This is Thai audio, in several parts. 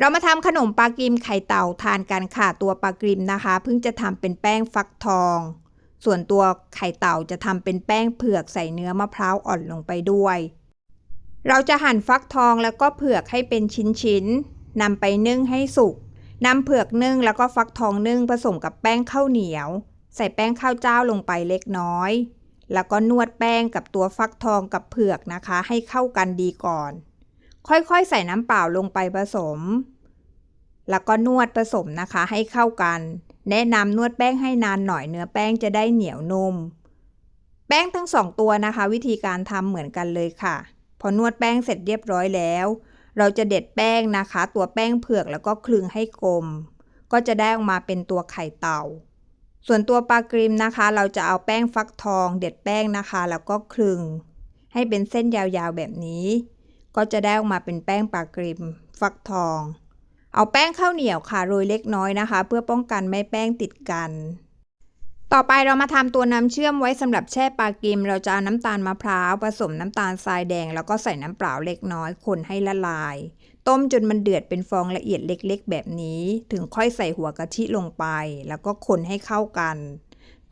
เรามาทำขนมปลากริมไข่เต่าทานกันค่ะตัวปลากริมนะคะ เพิ่งจะทำเป็นแป้งฟักทอง ส่วนตัวไข่เต่าจะทำเป็นแป้งเผือกใส่เนื้อมะพร้าวอ่อนลงไปด้วย เราจะหั่นฟักทองแล้วก็เผือกให้เป็นชิ้นๆนำไปนึ่งให้สุกนำเผือกนึ่งแล้วก็ฟักทองนึ่งผสมกับแป้งข้าวเหนียว ใส่แป้งข้าวเจ้าลงไปเล็กน้อย แล้วก็นวดแป้งกับตัวฟักทองกับเผือกนะคะ ให้เข้ากันดีก่อน ค่อยๆ ใส่น้ำเปล่าลงไปผสม แล้วก็นวดผสมนะคะให้เข้ากัน แนะนำนวดแป้งให้นานหน่อยเนื้อแป้งจะได้เหนียวนุ่ม แป้งทั้งสองตัวนะคะ วิธีการทำเหมือนกันเลยค่ะ พอนวดแป้งเสร็จเรียบร้อยแล้ว เราจะเด็ดแป้งนะคะ ตัวแป้งเผือกแล้วก็คลึงให้กลม ก็จะได้ออกมาเป็นตัวไข่เต่าส่วนตัวปลากริมนะคะ เราจะเอาแป้งฟักทอง เด็ดแป้งนะคะ แล้วก็คลึง ให้เป็นเส้นยาวๆแบบนี้ ก็จะได้ออกมาเป็นแป้งปลากริมฟักทอง เอาแป้งข้าวเหนียวค่ะโรยเล็กน้อยนะคะ เพื่อป้องกันไม่แป้งติดกัน ต่อไปเรามาทำตัวน้ำเชื่อมไว้สำหรับแช่ปลากริม เราจะเอาน้ำตาลมะพร้าวผสมน้ำตาลทรายแดง แล้วก็ใส่น้ำเปล่าเล็กน้อยคนให้ละลาย ต้มจนมันเดือดเป็นฟองละเอียดเล็ก ๆ แบบนี้ ถึงค่อยใส่หัวกะทิลงไป แล้วก็คนให้เข้ากัน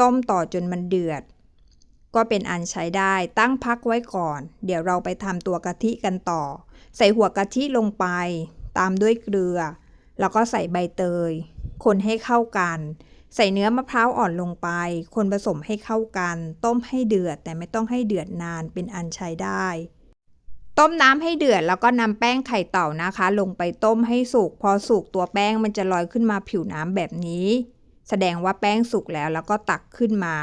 ต้มต่อจนมันเดือด ก็เป็นอันใช้ได้ตั้งพักไว้ก่อน เดี๋ยวเราไปทำตัวกะทิกันต่อ ใส่หัวกะทิลงไป ตามด้วยเกลือ แล้วก็ใส่ใบเตย คนให้เข้ากัน ใส่เนื้อมะพร้าวอ่อนลงไป คนผสมให้เข้ากัน ต้มให้เดือดแต่ไม่ต้องให้เดือดนานเป็นอันใช้ได้ ต้มน้ำให้เดือดแล้วก็นำแป้งไข่เต่านะคะ ลงไปต้มให้สุกพอสุกตัวแป้งมันจะลอยขึ้นมาผิวน้ำแบบนี้ แสดงว่าแป้งสุกแล้วแล้วก็ตักขึ้นมา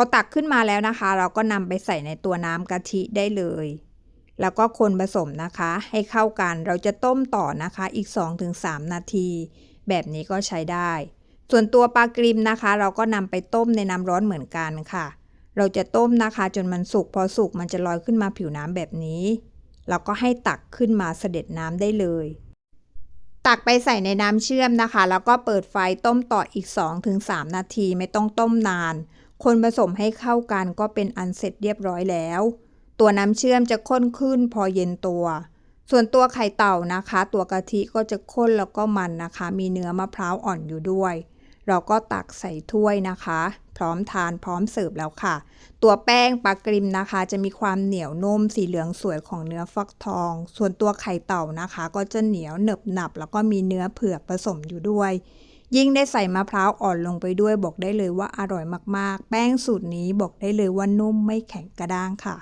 พอตักขึ้นมาแล้วนะคะ เราก็นำไปใส่ในตัวน้ำกะทิได้เลย แล้วก็คนผสมนะคะ ให้เข้ากันเราจะต้มต่อนะคะอีก 2-3 นาที แบบนี้ก็ใช้ได้ ส่วนตัวปลากริมนะคะ เราก็นำไปต้มในน้ำร้อนเหมือนกันค่ะ เราจะต้มนะคะ จนมันสุกพอสุกมันจะลอยขึ้นมาผิวน้ำแบบนี้เราก็ให้ตักขึ้นมาเสด็จน้ำได้เลยตักไปใส่ในน้ำเชื่อมนะคะ แล้วก็เปิดไฟต้มต่ออีก 2-3 นาทีไม่ต้องต้มนาน คนผสมให้เข้ากันก็เป็นอันเสร็จเรียบร้อยแล้ว ตัวน้ำเชื่อมจะข้นขึ้นพอเย็นตัว ส่วนตัวไข่เต่านะคะ ตัวกะทิก็จะข้นแล้วก็มันนะคะ มีเนื้อมะพร้าวอ่อนอยู่ด้วย เราก็ตักใส่ถ้วยนะคะ พร้อมทานพร้อมเสิร์ฟแล้วค่ะ ตัวแป้งปลากริมนะคะ จะมีความเหนียวนุ่มสีเหลืองสวยของเนื้อฟักทอง ส่วนตัวไข่เต่านะคะ ก็จะเหนียวหนึบหนับ แล้วก็มีเนื้อเผือกผสมอยู่ด้วย ยิ่งได้ใส่มะพร้าวอ่อนลงไปด้วยบอกได้เลยว่าอร่อยมากๆ แป้งสูตรนี้บอกได้เลยว่านุ่มไม่แข็งกระด้างค่ะ